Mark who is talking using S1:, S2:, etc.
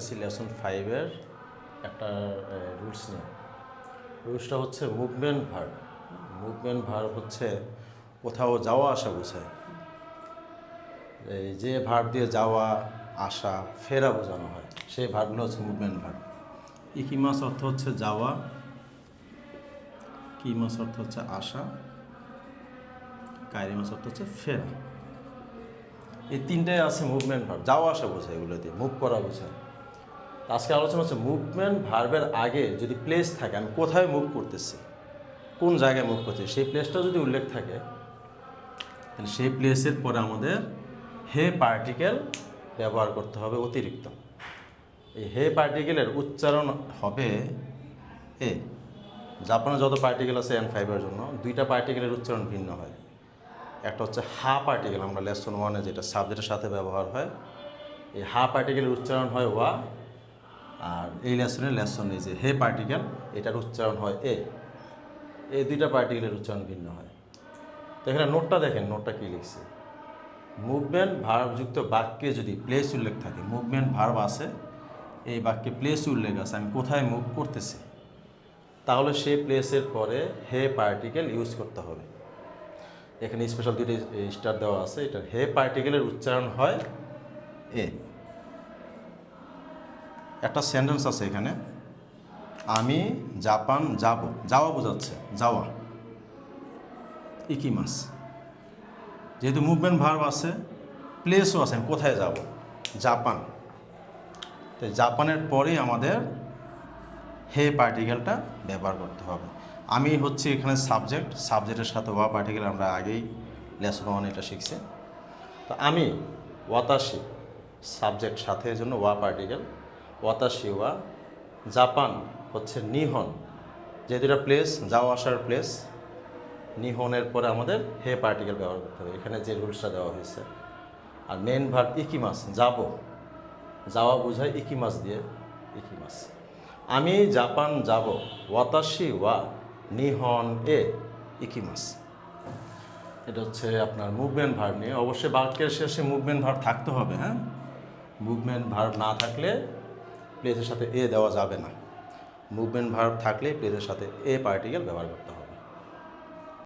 S1: আসতেছি লেসন ফাইভের একটা রুলস নিয়ে। রুলসটা হচ্ছে মুভমেন্ট ভার্ব মুভমেন্ট ভার্ব হচ্ছে কোথাও যাওয়া, আসা বোঝায় এই যে ভার্ব দিয়ে যাওয়া, আসা, ফেরা বোঝানো হয়। সেই ভার্বগুলো হচ্ছে মুভমেন্ট ভার্ব ইকিমাস অর্থ হচ্ছে যাওয়া? কিমাস অর্থ হচ্ছে আসা? কাইরিমাস অর্থ হচ্ছে ফেরা। এই তিনটাই আছে মুভমেন্ট ভার্ব যাওয়া, আসা বোঝায় এগুলো দিয়ে। মুভ করা বোঝায় আজকে আলোচনা হচ্ছে মুভমেন্ট ভার্বের আগে যদি প্লেস থাকে, আমি কোথায় মুভ করতেছি, কোন জায়গায় মুভ করছি সেই প্লেসটা যদি উল্লেখ থাকে, তাহলে সেই প্লেসের পরে আমাদের হে পার্টিকেল ব্যবহার করতে হবে অতিরিক্ত। এই হে পার্টিকেলের উচ্চারণ হবে এ। জাপানে যত পার্টিকেল আছে এন ফাইভের জন্য, দুইটা পার্টিকেলের উচ্চারণ ভিন্ন হয়। একটা হচ্ছে হা পার্টিকেল, আমরা লেসন ওয়ানে যেটা সাবজেক্টের সাথে ব্যবহার হয়, এই হা পার্টিকেলের উচ্চারণ হয় ওয়া আর এই লেসনের লেসন এই যে হে পার্টিকেল এটার উচ্চারণ হয় এ। এই দুইটা পার্টিকেলের উচ্চারণ ভিন্ন হয়। তো এখানে নোটটা দেখেন, নোটটা কী লিখছে? মুভমেন্ট ভার্বযুক্ত বাক্যে যদি প্লেস উল্লেখ থাকে মুভমেন্ট ভার্ব আছে, এই বাক্যে প্লেস উল্লেখ আছে, আমি কোথায় মুভ করতেছি? তাহলে সেই প্লেসের পরে হে পার্টিকেল ইউজ করতে হবে। এখানে স্পেশাল দুটি স্টার দেওয়া আছে এটা হে পার্টিকেলের উচ্চারণ হয় এ। একটা সেন্টেন্স আছে এখানে। আমি জাপান যাব, যাওয়া বোঝাচ্ছে, যাওয়া। ইকিমাস যেহেতু মুভমেন্ট ভার্ব আছে প্লেসও আছে, আমি কোথায় যাব? জাপান। তো জাপানের পরেই আমাদের হে পার্টিকেলটা ব্যবহার করতে হবে। আমি হচ্ছে এখানে সাবজেক্ট সাবজেক্টের সাথে ওয়া পার্টিকেল আমরা আগেই লেসন ওয়ান এটা শিখছি। তো আমি ওয়াতাশি সাবজেক্ট সাথে জন্য ওয়া পার্টিকেল ওয়াতাশি ওয়া জাপান হচ্ছে নিহন। যে দুটা প্লেস যাওয়া আসার প্লেস নিহনের পরে আমাদের হে পার্টিকেল ব্যবহার করতে হবে। এখানে যে রুলসটা দেওয়া হয়েছে। আর মেন ভার্ব ইকিমাস যাব। যাওয়া বোঝায় ইকিমাস দিয়ে ইকিমাস আমি জাপান যাব, ওয়াতাশি ওয়া নিহন এ ইকিমাস এটা হচ্ছে আপনার মুভমেন্ট ভার্ব নিয়ে। অবশ্যই বাক্যের শেষে মুভমেন্ট ভার্ব থাকতে হবে হ্যাঁ? মুভমেন্ট ভার্ব না থাকলে প্লেসের সাথে এ দেওয়া যাবে না। মুভমেন্ট ভার্ব থাকলে প্লেসের সাথে এ পার্টিকেল ব্যবহার করতে হবে।